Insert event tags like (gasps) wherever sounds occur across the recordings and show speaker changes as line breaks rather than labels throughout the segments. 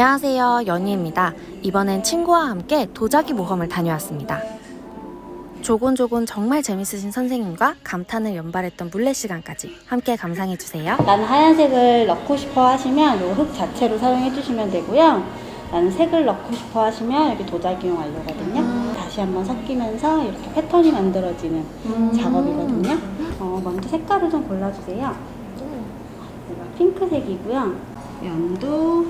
안녕하세요. 연희입니다. 이번엔 친구와 함께 도자기 모험을 다녀왔습니다. 조곤조곤 정말 재밌으신 선생님과 감탄을 연발했던 물레 시간까지 함께 감상해주세요.
나는 하얀색을 넣고 싶어 하시면 이 흙 자체로 사용해 주시면 되고요. 나는 색을 넣고 싶어 하시면 여기 도자기용 완료거든요. 다시 한번 섞이면서 이렇게 패턴이 만들어지는 작업이거든요. 어, 먼저 색깔을 좀 골라주세요. 내가 핑크색이고요. 연두,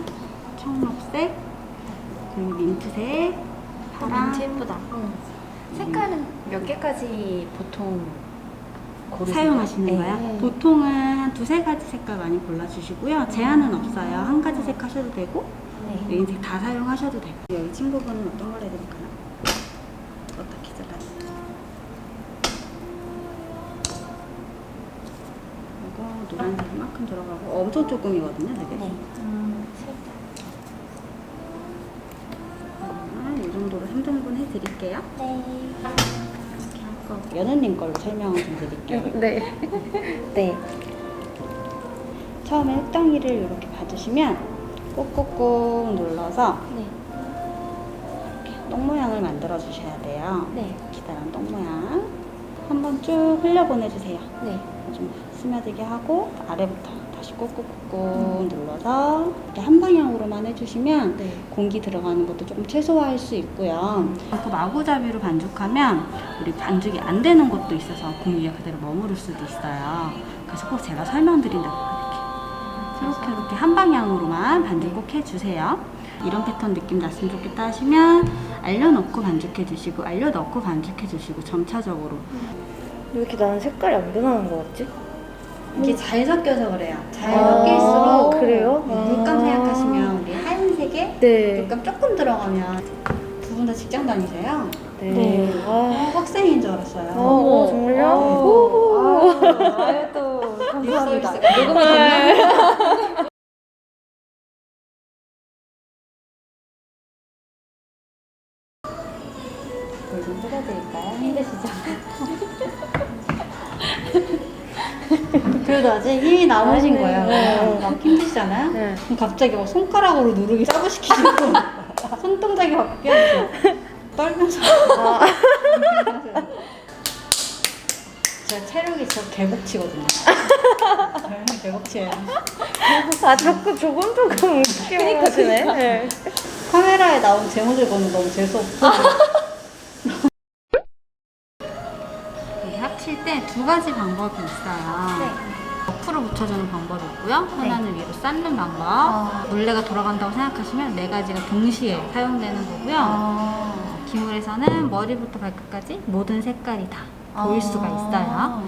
청록색, 그리고 민트색, 파랑.
예쁘다. 색깔은 몇 개까지 보통 고르세요?
사용하시는
네.
거예요? 보통은 한 두세 가지 색깔 많이 골라주시고요. 제한은 없어요. 한 가지 색 하셔도 되고,
네.
메인색 다 사용하셔도 되고. 여기 친구분은 어떤 걸 해드릴까요? 어떻게 잘라요? 이거 노란색 이만큼 들어가고 엄청 조금이거든요, 되게.
네.
아, 이 정도로 3등분 해드릴게요.
네.
연우님 걸로 설명을 좀 드릴게요. (laughs)
네. 네.
처음에 흙덩이를 이렇게 봐주시면 꾹꾹꾹 눌러서
네.
이렇게 똥 모양을 만들어 주셔야 돼요.
네.
기다란 똥 모양. 한번 쭉 흘려 보내주세요.
네.
좀 스며들게 하고 아래부터 다시 꾹꾹꾹꾹 눌러서 이렇게 한 방 향으로만 해주시면
네.
공기 들어가는 것도 조금 최소화할 수 있고요. 그 마구잡이로 반죽하면 우리 반죽이 안 되는 것도 있어서 공기가 그대로 머무를 수도 있어요. 그래서 꼭 제가 설명드린다고 이렇게 이렇게 이렇게 한 방향으로만 반죽 꼭 해주세요. 이런 패턴 느낌 났으면 좋겠다 하시면 알려놓고 반죽해 주시고 알려놓고 반죽해 주시고 점차적으로
왜 이렇게 나는 색깔이 안 변하는 것 같지?
이게 잘 섞여서 그래요. 잘
아,
섞일수록
그래요?
물감
아.
생각하시면 우리 하얀색에
네.
물감 조금 들어가면 두 분 다 직장 다니세요?
네. 아,
어, 학생인 줄 알았어요.
어, 어, 정말요? 오.
아유 또
감사합니다.
녹음이
아직 힘이 남으신
네.
거예요.
네.
막 힘드시잖아요?
네.
그럼 갑자기 막 손가락으로 누르기 짜부시키시고 (laughs) 손동작이 바뀌어요. 떨면서
아.
제가 체력이 저 개복치거든요. 개복치예요.
아, 자꾸 조금 조금 웃기게 하시네. 네.
카메라에 나온 제 모습 보면 너무 재수없고. 이게 합칠 때 두 가지 방법이 있어요. 옆으로 붙여주는 방법이 있고요. 하나는 위로 쌓는 방법.
아.
물레가 돌아간다고 생각하시면 네 가지가 동시에 사용되는 거고요.
아.
기물에서는 머리부터 발끝까지 모든 색깔이 다 보일 수가 있어요.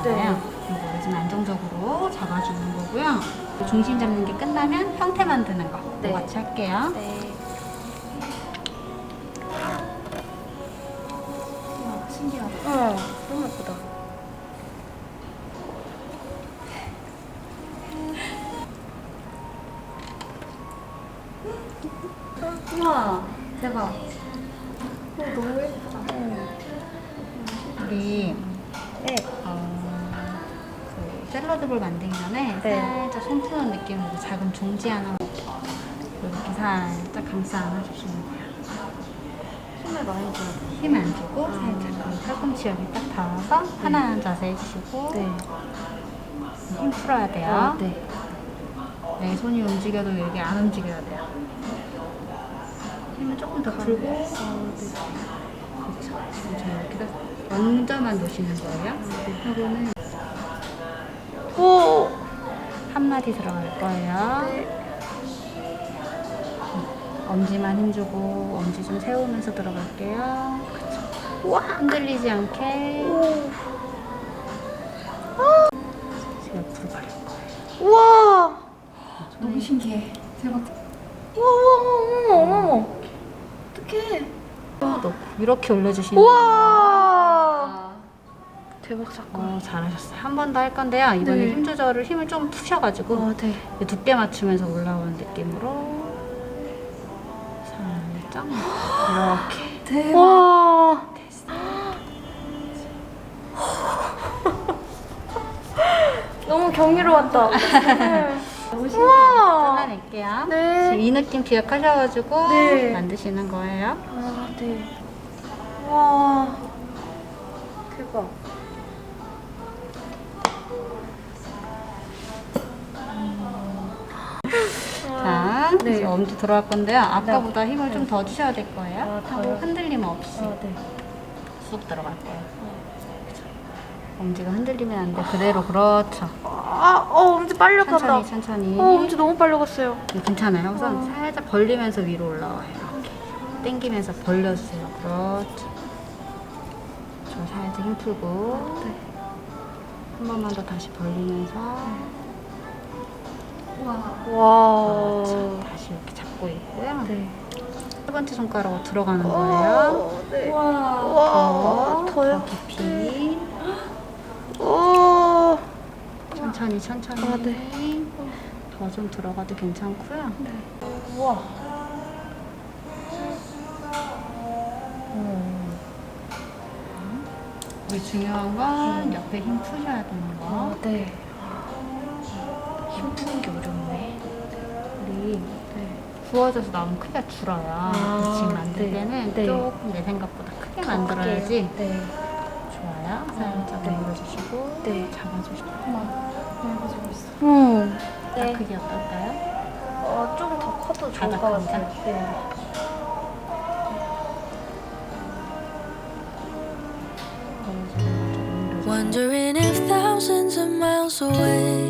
안정하잖아요. 이거 좀 안정적으로 잡아주는 거고요. 중심 잡는 게 끝나면 형태 만드는 거
네.
같이 할게요.
네. 와, 신기하다.
어, 너무 예쁘다.
우와, 대박.
너무 예쁘다.
우리
네.
어, 그 샐러드볼 만들기 전에
네.
살짝 손 푸는 느낌으로 작은 종지 하나 이렇게 살짝 감싸 안아주시면 돼요.
힘을 많이 줘야 돼.
힘안 주고 살짝 팔꿈치 여기 딱 닿아서 편안한 자세 해주시고
네.
힘 풀어야 돼요.
아, 네.
네, 손이 움직여도 여기 안 움직여야 돼요. 힘을 조금 더 풀고 그렇죠. 지금 저 이렇게 딱 먼저만 놓으시는 거예요. 하고는 한마디 들어갈 거예요. 음, 엄지만 힘주고 엄지 좀 세우면서 들어갈게요. 그쵸.
우와!
흔들리지 않게
오!
지금 옆으로 가릴 거예요.
우와!
너무 신기해. 대박.
우와, 우와, 어머, 어머, 어머. 어떡해.
넣고 이렇게 올려주시는
우와!
아.
대박 사건.
어, 잘하셨어요. 한 번 더 할 건데요. 이번에
네.
힘 조절을 힘을 좀 푸셔가지고
어, 네.
이 두께 맞추면서 올라오는 느낌으로 살짝 이렇게 (gasps)
대박. 와. 너무 경이로웠다. (laughs) 네. 우와.
잘라낼게요.
네.
지금 이 느낌 기억하셔가지고
네.
만드시는 거예요.
아, 네. 와. 대박. 네.
이제 엄지 들어갈 건데요. 아까보다 힘을 좀 더 주셔야 될 거예요.
아,
하고
더요?
흔들림 없이
아, 네.
쑥 들어갈 거예요. 엄지가 흔들리면 안 돼. 그대로 그렇죠.
아, 어, 엄지 빨려 간다.
천천히 천천히.
어, 엄지 너무 빨려 갔어요.
네, 괜찮아요. 우선
어.
살짝 벌리면서 위로 올라와요. 이렇게 당기면서 벌려주세요. 그렇죠. 저 살짝 힘 풀고
네.
한 번만 더 다시 벌리면서
와.
그렇죠. 다시 이렇게 잡고 있고요.
네.
세 번째 손가락으로 들어가는 거예요.
네.
더,
와. 더요?
더 깊이
오.
천천히 천천히
아, 네.
더 좀 들어가도 괜찮고요.
우와.
우리 중요한 건 옆에 힘 푸셔야 되는 거.
아, 네. 힘 푸는 게 어렵네.
우리
네.
구워져서 나오면 크기가 줄어요.
아,
지금 만들
네.
때는
네.
조금 내 생각보다 크게 만들어야지
네.
좋아요. 살짝
네.
눌러주시고
네.
잡아주시고
해가지고 있어.
음.
네.
크기 어떨까요?
어, 좀 더 커도 좋을 것
바닥
같아요. 네.
Wondering if thousands of miles away,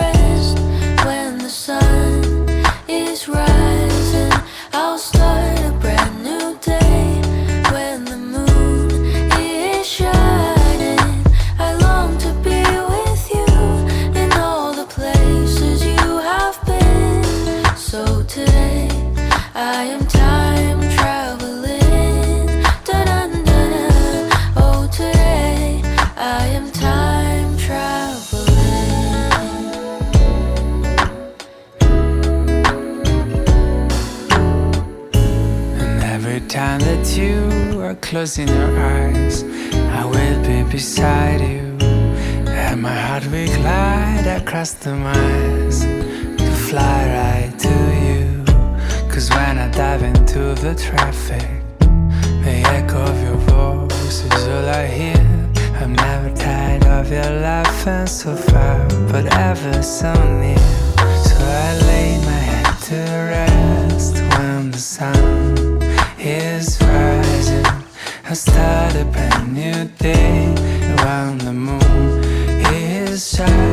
So today I am time traveling. Da-dun-dun-dun. Oh, today I am time traveling.
And every time that you are closing your eyes, I will be beside you. And my heart will glide across the miles to fly right. Cause when I dive into the traffic, the echo of your voice is all I hear. I'm never tired of your laughing so far, but ever so near. So I lay my head to rest when the sun is rising. I start a brand new day when the moon is shining.